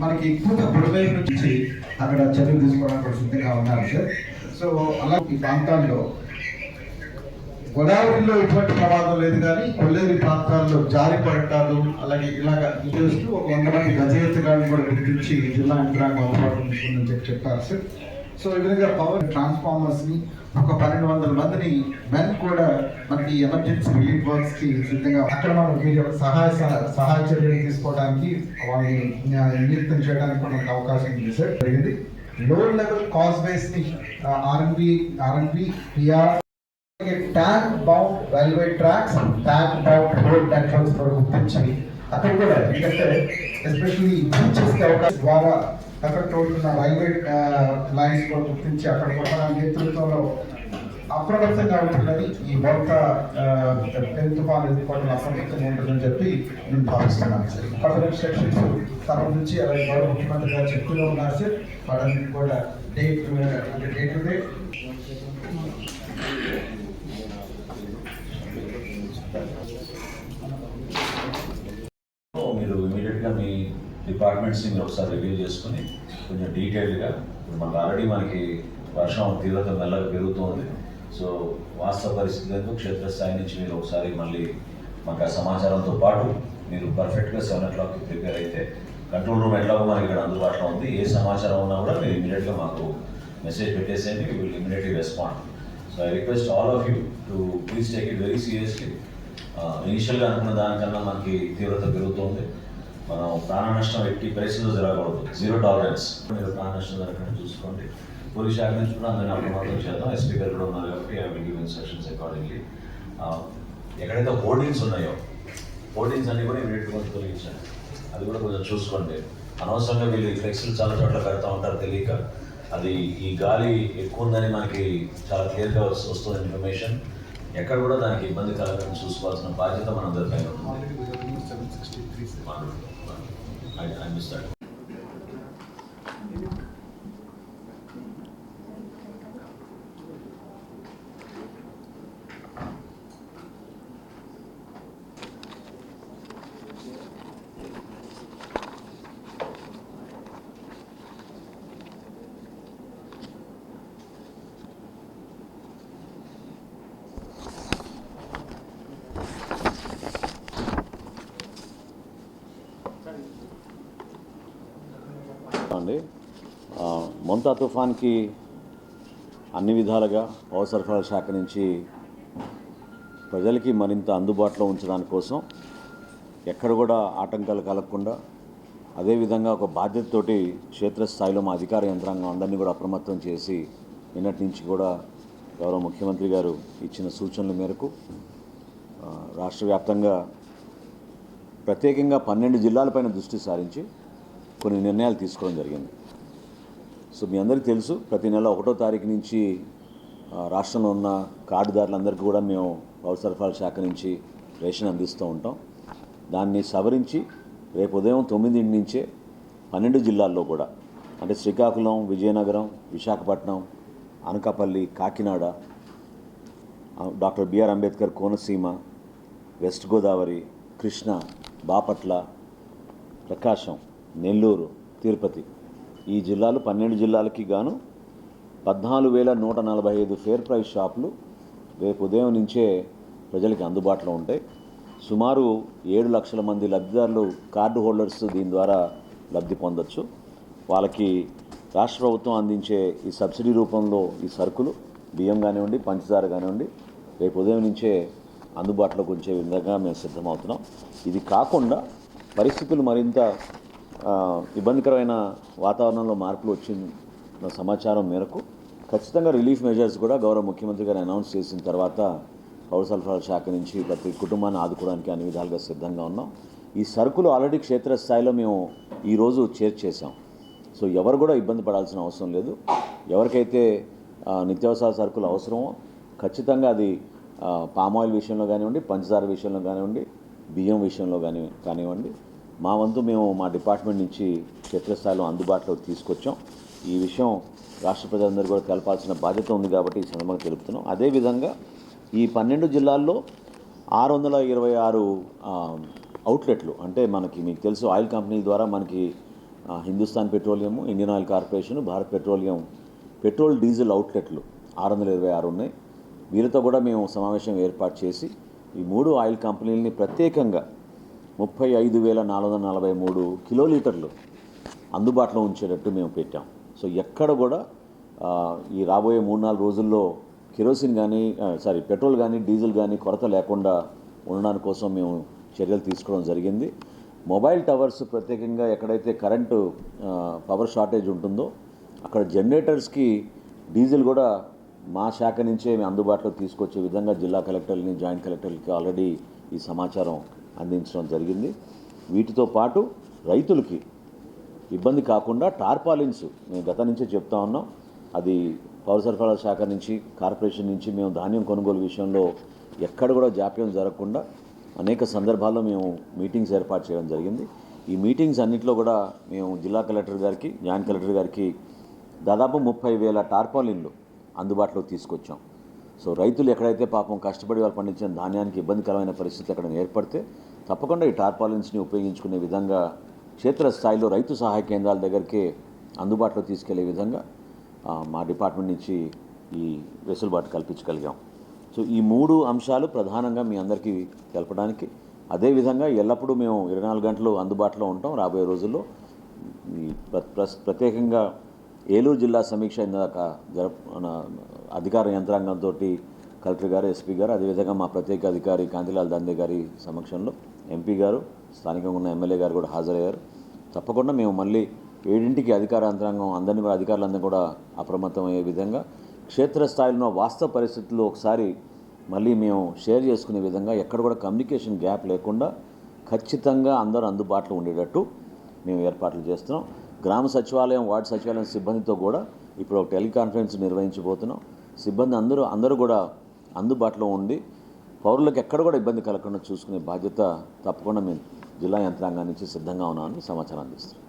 మనకి ఎక్కువగా బుడవేరు నుంచి అక్కడ చదువు తీసుకోవడానికి సిద్ధంగా ఉన్నారు సార్ సో అలా ఈ ప్రాంతాల్లో గోదావరిలో ఎటువంటి ప్రమాదం లేదు కానీ కొల్లేరు ప్రాంతాల్లో జారి పడటాలు అలాగే ఇలాగ చేస్తూ ఒక వంద మంది గజయత్తుగాలను కూడా గుర్తించి జిల్లా యంత్రాంగం అందుబాటులో ఉంటుందని చెప్పి చెప్పారు సార్ సో ఈ విధంగా పవర్ ట్రాన్స్ఫార్మర్స్ని ఒక పన్నెండు వందల మందిని మెన్ కూడా మనకి ఎమర్జెన్సీ రిలీఫ్ వర్క్స్కి సిద్ధంగా అక్కడ మనం వీరి యొక్క సహాయ సహ- సహాయ చర్యలు తీసుకోవడానికి వాళ్ళని నియుక్తం చేయడానికి కూడా మనకు అవకాశం ఉంది సార్. జరిగింది. Low level cost బేస్ని RNB RNB PR tank bound railway tracks tank bound road networks కూడా గుర్తించి అక్కడ కూడా ఎందుకంటే ఎస్పెషల్లీ అవకాశం ద్వారా ఎఫెక్ట్ అవుతున్న రైల్వే లైన్స్ కూడా గుర్తించి అక్కడ కూడా నేతృత్వంలో అప్రమత్తంగా ఉంటుందని ఈ మొత్త పెను తుఫాన్ ఎదుర్కోవడం అప్రమత్తంగా ఉంటుందని చెప్పి నేను భావిస్తున్నాను. సార్ ఫర్దర్ ఇన్స్ట్రక్షన్స్ నుంచి అలాగే గౌరవ ముఖ్యమంత్రి గారు చెప్తూనే ఉన్నారు సార్. వాటన్నిటి కూడా డే అంటే డే టు డే. మీరు ఇమీడియట్గా మీ డిపార్ట్మెంట్స్ని మీరు ఒకసారి రివ్యూ చేసుకుని కొంచెం డీటెయిల్డ్గా ఇప్పుడు మనకు ఆల్రెడీ మనకి వర్షం తీవ్రత మెల్లగా పెరుగుతోంది. సో వాస్తవ పరిస్థితులకు క్షేత్రస్థాయి నుంచి మీరు ఒకసారి మళ్ళీ మాకు ఆ సమాచారంతో పాటు మీరు పర్ఫెక్ట్గా సెవెన్ ఓ క్లాక్కి ప్రిపేర్ అయితే కంట్రోల్ రూమ్ ఎట్లాగో మనకి ఇక్కడ అందుబాటులో ఉంది. ఏ సమాచారం ఉన్నా కూడా మీరు ఇమీడియట్గా మాకు మెసేజ్ పెట్టేసేయండి. We will immediately respond so I request all of you to please take it very seriously ఇనిషియల్గా అనుకున్న దానికన్నా మనకి తీవ్రత పెరుగుతుంది. మనం ప్రాణ నష్టం ఎట్టి పరిస్థితుల్లో జరగకూడదు. జీరో టాలరెన్స్ మీరు ప్రాణ నష్టం జరగకుండా చూసుకోండి. పోలీస్ శాఖ నుంచి కూడా అందరినీ అప్రమత్తం చేద్దాం. ఎస్పీ గారు కూడా ఉన్నారు కాబట్టి I will give instructions accordingly ఎక్కడైతే హోర్డింగ్స్ ఉన్నాయో హోర్డింగ్స్ అన్ని కూడా ఇమీడియట్గా కొంచెం తొలగించండి. అది కూడా కొంచెం చూసుకోండి. అనవసరంగా వీళ్ళు ఈ ఫ్లెక్స్లు చాలా చోట్ల పెడతా ఉంటారు తెలియక. అది ఈ గాలి ఎక్కువ ఉందని మనకి చాలా క్లియర్గా వస్తుంది ఇన్ఫర్మేషన్. ఎక్కడ కూడా దానికి ఇబ్బంది కలగకుండా చూసుకోవాల్సిన బాధ్యత మనందరిపైన ఉంటుంది I- I missed that. అండి మొంతా తుఫాన్కి అన్ని విధాలుగా పౌర సరఫరాల శాఖ నుంచి ప్రజలకి మరింత అందుబాటులో ఉంచడానికి కోసం ఎక్కడ కూడా ఆటంకాలు కలగకుండా అదేవిధంగా ఒక బాధ్యతతోటి క్షేత్రస్థాయిలో మా అధికార యంత్రాంగం అందరినీ కూడా అప్రమత్తం చేసి నిన్నటి నుంచి కూడా గౌరవ ముఖ్యమంత్రి గారు ఇచ్చిన సూచనల మేరకు రాష్ట్ర వ్యాప్తంగా ప్రత్యేకంగా పన్నెండు జిల్లాలపైన దృష్టి సారించి కొన్ని నిర్ణయాలు తీసుకోవడం జరిగింది. సో మీ అందరికీ తెలుసు ప్రతి నెల ఒకటో తారీఖు నుంచి రాష్ట్రంలో ఉన్న కార్డుదారులందరికీ కూడా మేము పౌర సరఫరాల శాఖ నుంచి రేషన్ అందిస్తూ ఉంటాం. దాన్ని సవరించి రేపు ఉదయం తొమ్మిదింటి నుంచే పన్నెండు జిల్లాల్లో కూడా అంటే Srikakulam Vizianagaram Visakhapatnam Anakapalli Kakinada doctor BR Ambedkar Konaseema west Godavari Krishna Bapatla Prakasam Nellore Tirupati. ఈ జిల్లాలు పన్నెండు జిల్లాలకి గాను పద్నాలుగు వేల నూట నలభై ఐదు ఫేర్ ప్రైస్ షాపులు రేపు ఉదయం నుంచే ప్రజలకి అందుబాటులో ఉంటాయి. సుమారు ఏడు లక్షల మంది లబ్ధిదారులు కార్డు హోల్డర్స్ దీని ద్వారా లబ్ధి పొందొచ్చు. వాళ్ళకి రాష్ట్ర ప్రభుత్వం అందించే ఈ సబ్సిడీ రూపంలో ఈ సరుకులు బియ్యం కానివ్వండి పంచదార కానివ్వండి రేపు ఉదయం నుంచే అందుబాటులోకి ఉంచే విధంగా మేము సిద్ధమవుతున్నాం. ఇది కాకుండా పరిస్థితులు మరింత ఇబ్బందికరమైన వాతావరణంలో మార్పులు వచ్చిన సమాచారం మేరకు ఖచ్చితంగా రిలీఫ్ మెజర్స్ కూడా గౌరవ ముఖ్యమంత్రి గారు అనౌన్స్ చేసిన తర్వాత పౌర సరఫరాల శాఖ నుంచి ప్రతి కుటుంబాన్ని ఆదుకోవడానికి అన్ని విధాలుగా సిద్ధంగా ఉన్నాం. ఈ సరుకులు ఆల్రెడీ క్షేత్రస్థాయిలో మేము ఈరోజు చేర్చేసాం సో ఎవరు కూడా ఇబ్బంది పడాల్సిన అవసరం లేదు. ఎవరికైతే నిత్యావసర సరుకులు అవసరమో ఖచ్చితంగా అది పామాయిల్ విషయంలో కానివ్వండి పంచదార విషయంలో కానివ్వండి బియ్యం విషయంలో కాని కానివ్వండి మా వంతు మేము మా డిపార్ట్మెంట్ నుంచి క్షేత్రస్థాయిలో అందుబాటులోకి తీసుకొచ్చాం. ఈ విషయం రాష్ట్ర ప్రజలందరూ కూడా తెలపాల్సిన బాధ్యత ఉంది కాబట్టి ఈ సందర్భంగా తెలుపుతున్నాం. అదేవిధంగా ఈ పన్నెండు జిల్లాల్లో ఆరు వందల ఇరవై ఆరు అవుట్లెట్లు అంటే మనకి మీకు తెలుసు ఆయిల్ కంపెనీ ద్వారా మనకి Hindustan petroleum Indian oil corporation Bharat petroleum petrol diesel అవుట్లెట్లు ఆరు వందల ఇరవై ఆరు ఉన్నాయి. వీళ్ళతో కూడా మేము సమావేశం ఏర్పాటు చేసి ఈ మూడు ఆయిల్ కంపెనీలని ప్రత్యేకంగా ముప్పై ఐదు వేల నాలుగు వందల నలభై మూడు కిలోలీటర్లు అందుబాటులో ఉంచేటట్టు మేము పెట్టాం. సో ఎక్కడ కూడా ఈ రాబోయే మూడు నాలుగు రోజుల్లో కిరోసిన్ కానీ సారీ పెట్రోల్ కానీ డీజిల్ కానీ కొరత లేకుండా ఉండడానికి కోసం మేము చర్యలు తీసుకోవడం జరిగింది. మొబైల్ టవర్స్ ప్రత్యేకంగా ఎక్కడైతే కరెంటు పవర్ షార్టేజ్ ఉంటుందో అక్కడ జనరేటర్స్కి డీజిల్ కూడా మా శాఖ నుంచే మేము అందుబాటులో తీసుకొచ్చే విధంగా జిల్లా కలెక్టర్ని జాయింట్ కలెక్టర్లకి ఆల్రెడీ ఈ సమాచారం అందించడం జరిగింది. వీటితో పాటు రైతులకి ఇబ్బంది కాకుండా టార్పాలిన్స్ మేము గత నుంచే చెప్తా ఉన్నాం. అది పౌర సరఫరాల శాఖ నుంచి కార్పొరేషన్ నుంచి మేము ధాన్యం కొనుగోలు విషయంలో ఎక్కడ కూడా జాప్యం జరగకుండా అనేక సందర్భాల్లో మేము మీటింగ్స్ ఏర్పాటు చేయడం జరిగింది. ఈ మీటింగ్స్ అన్నింటిలో కూడా మేము జిల్లా కలెక్టర్ గారికి జాయింట్ కలెక్టర్ గారికి దాదాపు ముప్పై వేల టార్పాలిన్లు అందుబాటులో తీసుకొచ్చాం. సో రైతులు ఎక్కడైతే పాపం కష్టపడి వాళ్ళు పండించిన ధాన్యానికి ఇబ్బందికరమైన పరిస్థితులు ఎక్కడ ఏర్పడితే తప్పకుండా ఈ టార్పాలిన్స్ని ఉపయోగించుకునే విధంగా క్షేత్రస్థాయిలో రైతు సహాయ కేంద్రాల దగ్గరికి అందుబాటులో తీసుకెళ్ళే విధంగా మా డిపార్ట్మెంట్ నుంచి ఈ వెసులుబాటు కల్పించగలిగాం. సో ఈ మూడు అంశాలు ప్రధానంగా మీ అందరికీ తెలపడానికి అదేవిధంగా ఎల్లప్పుడూ మేము ఇరవై నాలుగు గంటలు అందుబాటులో ఉంటాం రాబోయే రోజుల్లో. ఈ ప్ర- ప్ర- ప్రత్యేకంగా ఏలూరు జిల్లా సమీక్ష ఇందాక జరప అధికార యంత్రాంగంతో కలెక్టర్ గారు ఎస్పీ గారు అదేవిధంగా మా ప్రత్యేక అధికారి కాంతిలాల్ దందే గారి సమక్షంలో ఎంపీ గారు స్థానికంగా ఉన్న ఎమ్మెల్యే గారు కూడా హాజరయ్యారు. తప్పకుండా మేము మళ్ళీ ఏడింటికి అధికార యంత్రాంగం అందరినీ కూడా అధికారులందరూ కూడా అప్రమత్తం అయ్యే విధంగా క్షేత్రస్థాయిలో వాస్తవ పరిస్థితుల్లో ఒకసారి మళ్ళీ మేము షేర్ చేసుకునే విధంగా ఎక్కడ కూడా కమ్యూనికేషన్ గ్యాప్ లేకుండా ఖచ్చితంగా అందరూ అందుబాటులో ఉండేటట్టు మేము ఏర్పాట్లు చేస్తున్నాం. గ్రామ సచివాలయం వార్డు సచివాలయం సిబ్బందితో కూడా ఇప్పుడు ఒక టెలికాన్ఫరెన్స్ నిర్వహించబోతున్నాం. సిబ్బంది అందరూ అందరూ కూడా అందుబాటులో ఉండి పౌరులకు ఎక్కడ కూడా ఇబ్బంది కలగకుండా చూసుకునే బాధ్యత తప్పకుండా మేము జిల్లా యంత్రాంగం నుంచి సిద్ధంగా ఉన్నామని సమాచారం అందిస్తున్నాం.